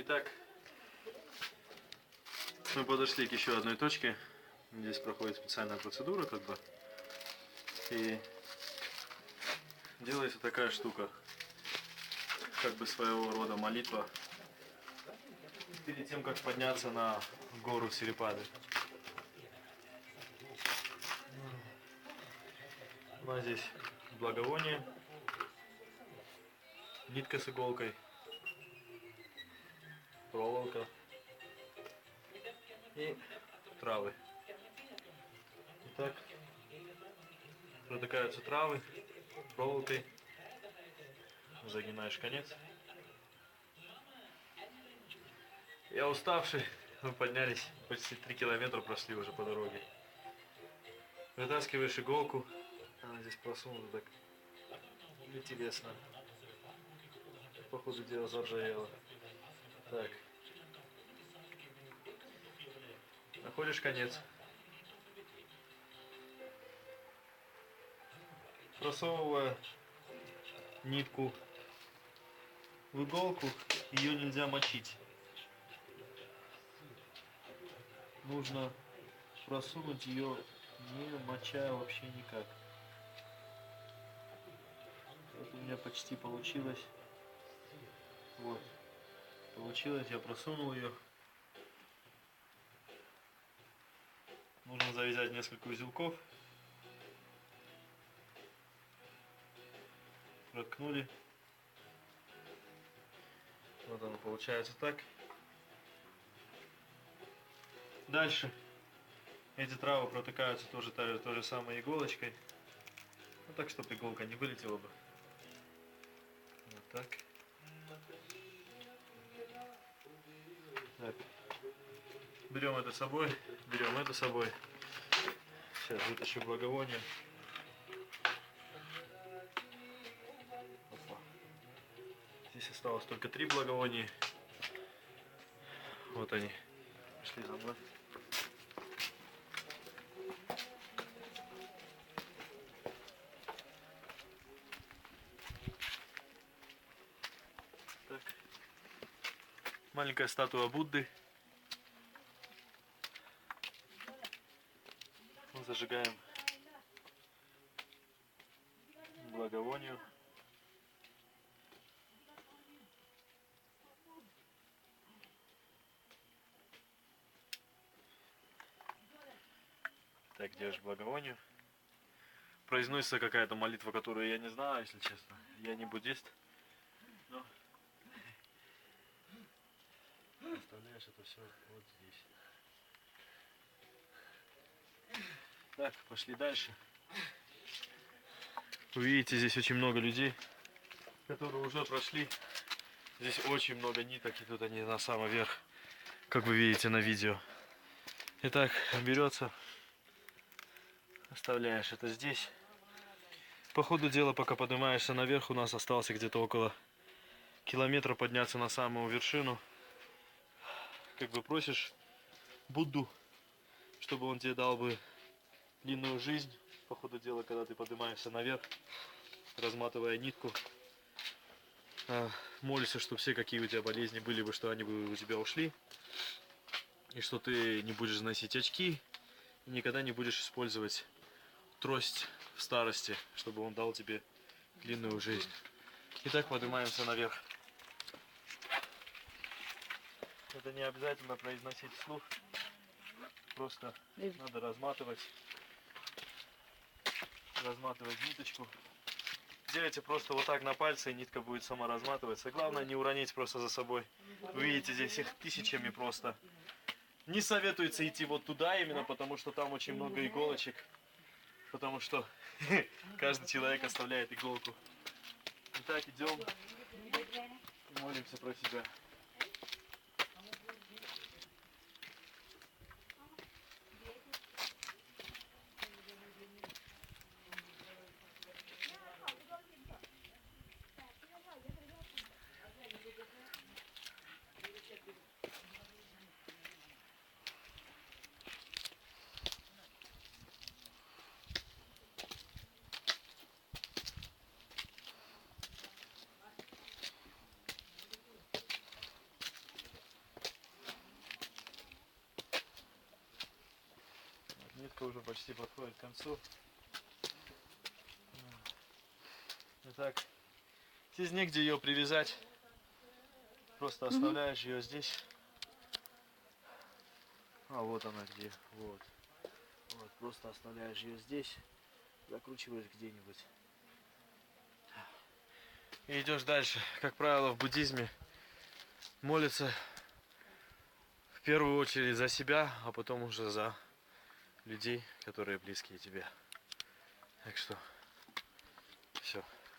Итак, мы подошли к еще одной точке. Здесь проходит специальная процедура, как бы. И делается такая штука. Как бы своего рода молитва. Перед тем, как подняться на гору Сирипады. У нас здесь благовоние, нитка с иголкой, проволока и травы. Итак, протыкаются травы проволокой, загинаешь конец. Я уставший, мы поднялись, почти 3 километра прошли уже по дороге. Вытаскиваешь иголку, она здесь просунута так интересно. Походу дело заржавело. Так. Находишь конец. Просовывая нитку в иголку, ее нельзя мочить. Нужно просунуть ее не мочая вообще никак. Вот у меня почти получилось. Вот. Получилось, я просунул ее. Нужно завязать несколько узелков. Проткнули. Вот оно получается так. Дальше. Эти травы протыкаются тоже той, той же самой иголочкой. Ну так, чтобы иголка не вылетела бы. Вот так. Так. Берем это с собой, берем это с собой. Сейчас вытащу благовоние. Опа. Здесь осталось только три благовония. Вот они. Пошли за мной. Так. Маленькая статуя Будды. Зажигаем благовонию. Так, делаешь благовонию. Произносится какая-то молитва, которую я не знаю, если честно. Я не буддист. Но Оставляешь это все вот здесь. Так, пошли дальше. Вы видите, здесь очень много людей, которые уже прошли. Здесь очень много ниток, и тут они на самый верх, как вы видите на видео. Итак, берется, оставляешь это здесь. По ходу дела, пока поднимаешься наверх, у нас остался где-то около километра подняться на самую вершину как бы просишь Будду, чтобы он тебе дал бы длинную жизнь, по ходу дела, когда ты поднимаешься наверх, разматывая нитку, а, молишься, что все какие у тебя болезни были бы, что они бы у тебя ушли, и что ты не будешь носить очки, и никогда не будешь использовать трость в старости, чтобы он дал тебе длинную жизнь. Итак, поднимаемся наверх. Это не обязательно произносить вслух. Просто надо разматывать. Разматывать ниточку. Делайте просто вот так на пальце, и нитка будет сама разматываться. Главное не уронить просто за собой. Вы видите, здесь их тысячами просто. Не советуется идти вот туда именно, потому что там очень много иголочек. Потому что каждый человек оставляет иголку. Итак, идем. Молимся про себя. Дорожка уже почти подходит к концу. Итак, здесь негде ее привязать. Просто оставляешь ее здесь. А вот она где. Вот. Вот, просто оставляешь ее здесь. Закручиваешь где-нибудь. И идешь дальше. Как правило, в буддизме молится в первую очередь за себя, а потом уже за людей, которые близкие тебе. Так что